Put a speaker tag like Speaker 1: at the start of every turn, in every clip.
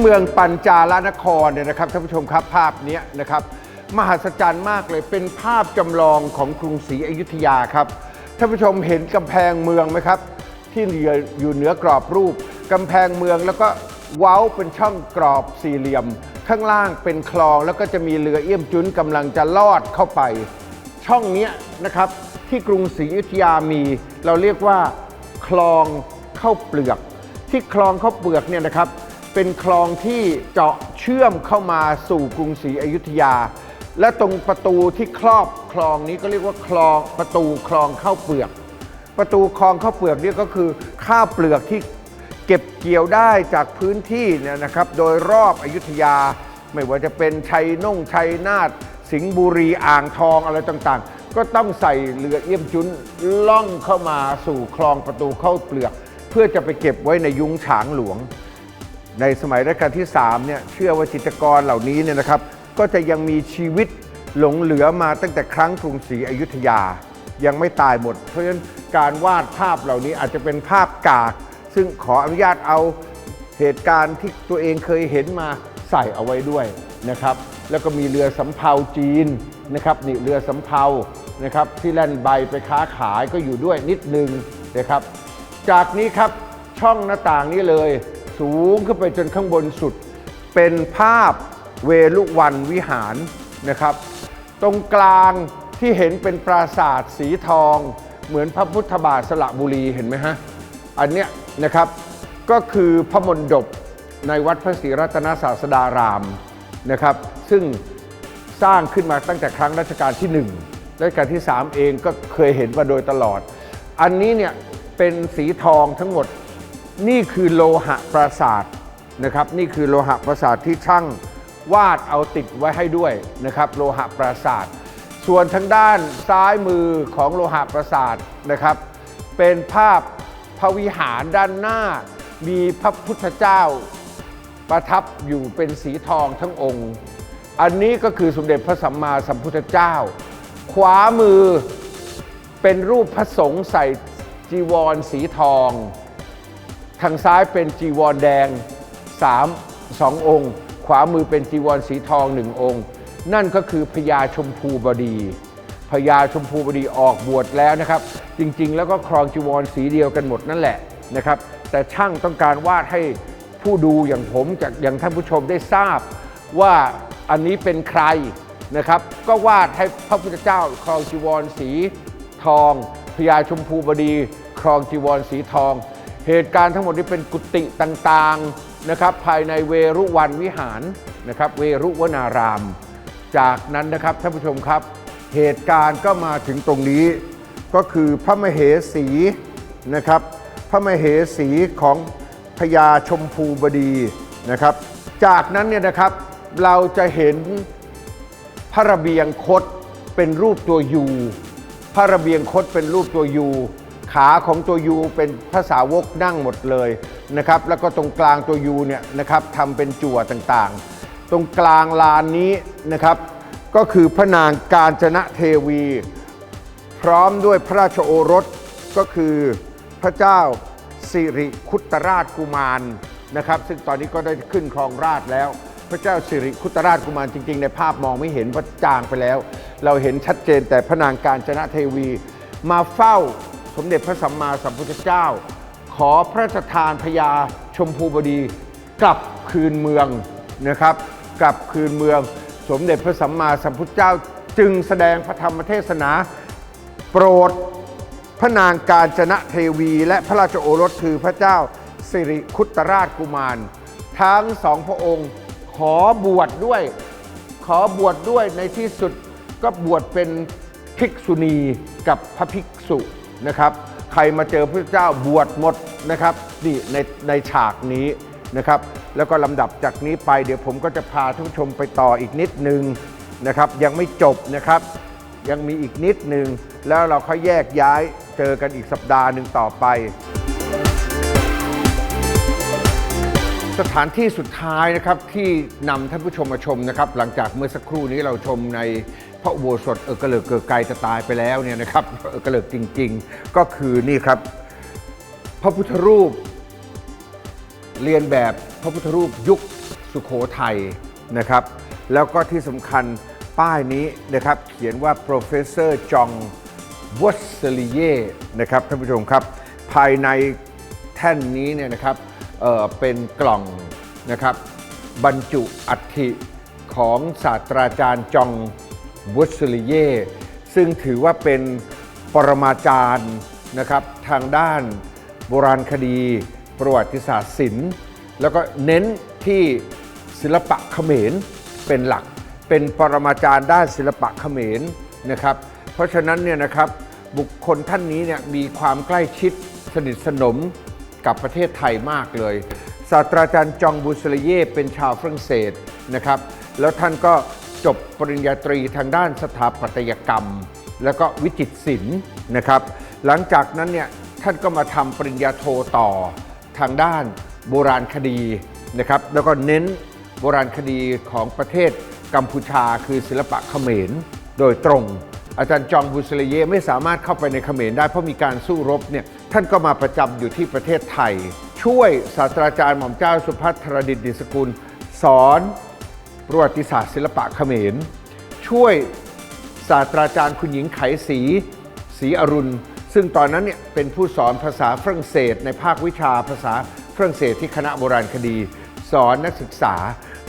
Speaker 1: เมืองปัญจาลนครเนี่ยนะครับท่านผู้ชมครับภาพเนี้ยนะครับมหัศจรรย์มากเลยเป็นภาพจำลองของกรุงศรีอยุธยาครับท่านผู้ชมเห็นกำแพงเมืองไหมครับ ที่อยู่เหนือกรอบรูปกำแพงเมืองแล้วก็เว้าเป็นช่องกรอบสี่เหลี่ยม ข้างล่างเป็นคลองแล้วก็จะมีเรือเอี้ยมจุนกำลังจะลอดเข้าไป ช่องนี้นะครับที่กรุงศรีอยุธยามี เราเรียกว่าคลองเข้าเปลือก ที่คลองเข้าเปลือกเนี่ยนะครับ เป็นคลองที่เจาะเชื่อมเข้ามาสู่กรุงศรีอยุธยา และตรงประตูที่ครอบคลองนี้ก็เรียกว่าคลองประตูคลองเข้าวเปลือก ประตูคลองข้าวเปลือกนี่ก็คือข้าวเปลือกที่เก็บเกี่ยวได้จากพื้นที่เนี่ยนะครับ โดยรอบอยุธยา ไม่ว่าจะเป็นชัยน่งชัยนาทสิงห์บุรีอ่างทองอะไรต่างๆ ก็ต้องใส่เรือเอี่ยมจุนล่องเข้ามาสู่คลองประตูข้าวเปลือก เพื่อจะไปเก็บไว้ในยุ้งฉางหลวง ในสมัยรัชกาลที่3เนี่ยเชื่อว่าจิตรกรเหล่านี้เนี่ยนะครับ ก็จะยังมีชีวิตหลงเหลือมาตั้งแต่ครั้งกรุงศรีอยุธยา ยังไม่ตายหมด เพราะฉะนั้นการวาดภาพเหล่านี้อาจจะเป็นภาพกาก ซึ่งขออนุญาตเอาเหตุการณ์ที่ตัวเองเคยเห็นมาใส่เอาไว้ด้วยนะครับ แล้วก็มีเรือสำเภาจีนนะครับนี่เรือสำเภานะครับที่แล่นใบไปค้าขายก็อยู่ด้วยนิดนึงนะครับ จากนี้ครับช่องหน้าต่างนี้เลย สูงขึ้นไปจนข้างบนสุด เป็นภาพเวลุวันวิหารนะครับ ตรงกลางที่เห็นเป็นปราสาทสีทอง เหมือนพระพุทธบาทสระบุรีเห็นไหมฮะ อันเนี้ยนะครับก็คือพระมณฑปในวัดพระศรีรัตนศาสดารามนะครับ ซึ่งสร้างขึ้นมาตั้งแต่ครั้งรัชกาลที่ 1 รัชกาลที่ 3 เองก็เคยเห็นมาโดยตลอด อันนี้เนี่ยเป็นสีทองทั้งหมด นี่คือโลหะปราสาทนะครับ นี่คือโลหะปราสาทที่ช่างวาดเอาติดไว้ให้ด้วยนะครับ โลหะปราสาท ส่วนทางด้านซ้ายมือของโลหะปราสาทนะครับ เป็นภาพพระวิหารด้านหน้า มีพระพุทธเจ้าประทับอยู่เป็นสีทองทั้งองค์ อันนี้ก็คือสมเด็จพระสัมมาสัมพุทธเจ้า ขวามือเป็นรูปพระสงฆ์ใส่จีวรสีทอง ทางซ้ายเป็นจีวรแดงสามสององค์ ขวามือเป็นจีวรสีทองหนึ่งองค์ นั่นก็คือพญาชมพูบดีพญาชมพูบดีออกบวชแล้วนะครับ จริงๆ แล้วก็ครองจีวรสีเดียวกันหมดนั่นแหละนะครับ แต่ช่างต้องการวาดให้ผู้ดูอย่างผมจากอย่างท่านผู้ชมได้ทราบว่าอันนี้เป็นใครนะครับ ก็วาดให้พระพุทธเจ้าครองจีวรสีทองพญาชมพูบดีครองจีวรสีทอง เหตุการณ์ทั้งหมดนี้เป็นกุฏิต่างๆนะครับ ภายในเวรุวันวิหารนะครับ เวรุวนาราม จากนั้นนะครับท่านผู้ชมครับ เหตุการณ์ก็มาถึงตรงนี้ ก็คือพระมเหสีนะครับ พระมเหสีของพญาชมพูบดีนะครับ จากนั้นเนี่ยนะครับเราจะเห็นพระระเบียงคดเป็นรูปตัวยูพระระเบียงคดเป็นรูปตัวยู ขาของตัวยูเป็นภาษาวกนั่งหมดเลยนะครับแล้วก็ตรงกลางตัวยูเนี่ยนะครับทำเป็นจั่วต่างๆ ตรงกลางลานนี้นะครับ ก็คือพระนางกาญจนะเทวี พร้อมด้วยพระราชโอรสก็คือพระเจ้าสิริคุตราชกุมารนะครับซึ่งตอนนี้ก็ได้ขึ้นครองราชแล้ว พระเจ้าสิริคุตราชกุมารจริง ๆ ในภาพมองไม่เห็นเพราะจางไปแล้ว เราเห็นชัดเจนแต่พระนางการจนะเทวีมาเฝ้า สมเด็จพระสัมมาสัมพุทธเจ้า ขอพระราชทานพญาชมพูบดีกลับคืนเมืองนะครับ กลับคืนเมือง สมเด็จพระสัมมาสัมพุทธเจ้าจึงแสดงพระธรรมเทศนา โปรดพระนางกาญจนะเทวี และพระราชโอรสคือพระเจ้าสิริคุตราชกุมาร ทั้งสองพระองค์ขอบวชดด้วย ขอบวชดด้วยในที่สุดก็บวชเป็นภิกษุณีกับพระภิกษุ นะครับ ใครมาเจอพระเจ้าบวชหมดนะครับนี่ในในฉากนี้นะครับ แล้วก็ลำดับจากนี้ไปเดี๋ยวผมก็จะพาท่านผู้ชมไปต่ออีกนิดนึงนะครับ ยังไม่จบนะครับ ยังมีอีกนิดหนึ่งแล้วเราค่อยแยกย้ายเจอกันอีกสัปดาห์หนึ่งต่อไป สถานที่สุดท้ายนะครับที่นำท่านผู้ชมมาชมนะครับ หลังจากเมื่อสักครู่นี้เราชมในพระอุโบสถเออกระเหลิกเกิดไกลจะตายไปแล้วเนี่ยนะครับเออกระเหลิกจริง ๆ ก็คือนี่ครับ พระพุทธรูป เรียนแบบพระพุทธรูปยุคสุขโขทัยนะครับ แล้วก็ที่สำคัญป้ายนี้นะครับ เขียนว่า professor จองวอสเซลีเยนะครับท่านผู้ชมครับ ภายในแท่นนี้เนี่ยนะครับ เเป็นกล่องนะครับบรรจุอัฐิของศาสตราจารย์จองวุสลิเยซึ่งถือว่าเป็นปรมาจารย์นะครับทางด้านโบราณคดี ประวัติศาสตร์ศิลป์ แล้วก็เน้นที่ศิลปะเขมรเป็นหลัก เป็นปรมาจารย์ด้านศิลปะเขมรนะครับ เพราะฉะนั้นเนี่ยนะครับบุคคลท่านนี้เนี่ยมีความใกล้ชิดสนิทสนม กับประเทศไทยมากเลย ศาสตราจารย์จองบูสเลเย่เป็นชาวฝรั่งเศสนะครับ แล้วท่านก็จบปริญญาตรีทางด้านสถาปัตยกรรม แล้วก็วิจิตรศิลป์นะครับ หลังจากนั้นเนี่ยท่านก็มาทำปริญญาโทต่อทางด้านโบราณคดีนะครับ แล้วก็เน้นโบราณคดีของประเทศกัมพูชาคือศิลปะเขมรโดยตรง อาจารย์จองบุสเลเยไม่สามารถเข้าไปในเขมรได้เพราะมีการสู้รบเนี่ย ท่านก็มาประจำอยู่ที่ประเทศไทย ช่วยศาสตราจารย์หม่อมเจ้าสุพัฒรดิตดิสกุล สอนประวัติศาสตร์ศิลปะเขมร ช่วยศาสตราจารย์คุณหญิงไขศรีศรีอรุณ ซึ่งตอนนั้นเนี่ยเป็นผู้สอนภาษาฝรั่งเศส ในภาควิชาภาษาฝรั่งเศสที่คณะโบราณคดี สอนนักศึกษา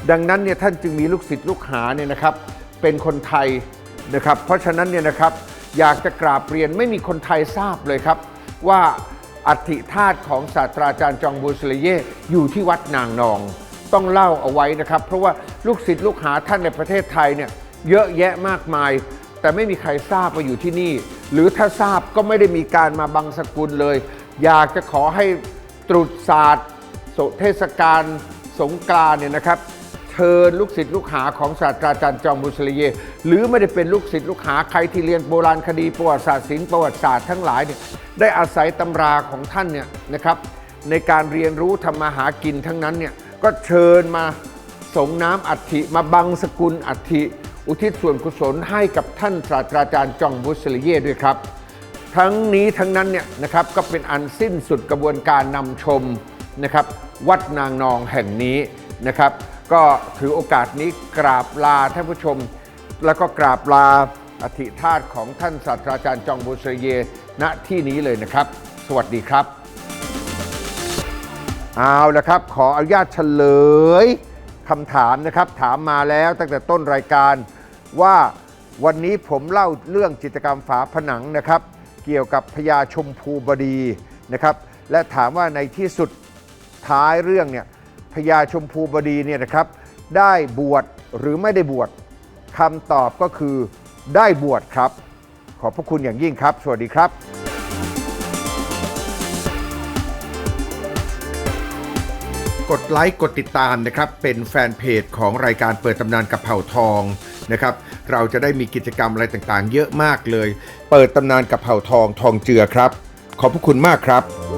Speaker 1: ดังนั้นเนี่ยท่านจึงมีลูกศิษย์ลูกหาเนี่ยนะครับ เป็นคนไทยนะครับ เพราะฉะนั้นเนี่ยนะครับอยากจะกราบเรียนไม่มีคนไทยทราบเลยครับ ว่าอัฐิธาตุของศาสตราจารย์จองบูสเลเยอยู่ที่วัดนางนอง ต้องเล่าเอาไว้นะครับ เพราะว่าลูกศิษย์ลูกหาท่านในประเทศไทยเนี่ยเยอะแยะมากมาย แต่ไม่มีใครทราบว่าอยู่ที่นี่ หรือถ้าทราบก็ไม่ได้มีการมาบังสกุลเลย อยากจะขอให้ตรุษศาสตร์เทศกาลสงกรานเนี่ยนะครับ ชิญลูกศิษย์ลูกหาของศาสตราจารย์จอมบุษลีเย หรือไม่ได้เป็นลูกศิษย์ลูกหาใครที่เรียนโบราณคดีประวัติศาสตร์ศิลป์ประวัติศาสตร์ทั้งหลายเนี่ยได้อาศัยตำราของท่านเนี่ยนะครับในการเรียนรู้ทำมาหากินทั้งนั้นเนี่ยก็เชิญมาสงน้ำอัฐิมาบังสกุลอัฐิอุทิศส่วนกุศลให้กับท่านศาสตราจารย์จองบุษลีเยด้วยครับ ทั้งนี้ทั้งนั้นเนี่ยนะครับก็เป็นอันสิ้นสุดกระบวนการนำชมนะครับวัดนางนองแห่งนี้นะครับ ก็ถือโอกาสนี้กราบลาท่านผู้ชม แล้วก็กราบลาอธิธาตของท่านศาสตราจารย์จองบุษเย ณที่นี้เลยนะครับ สวัสดีครับ เอาละครับ ขออนุญาตเฉลยคำถามนะครับ ถามมาแล้วตั้งแต่ต้นรายการว่าวันนี้ผมเล่าเรื่องจิตกรรมฝาผนังนะครับ เกี่ยวกับพญาชมพูบดีนะครับ และถามว่าในที่สุดท้ายเรื่องเนี่ย พญาชมพูบดีเนี่ยนะครับ ได้บวชหรือไม่ได้บวชคำตอบก็คือได้บวชครับ ขอบพระคุณอย่างยิ่งครับ สวัสดีครับกดไลค์กดติดตามนะครับเป็นแฟนเพจของรายการเปิดตำนานกับเผ่าทองนะครับเราจะได้มีกิจกรรมอะไรต่างๆ เยอะมากเลย เปิดตำนานกับเผ่าทองทองเจือครับ ขอบพระคุณมากครับ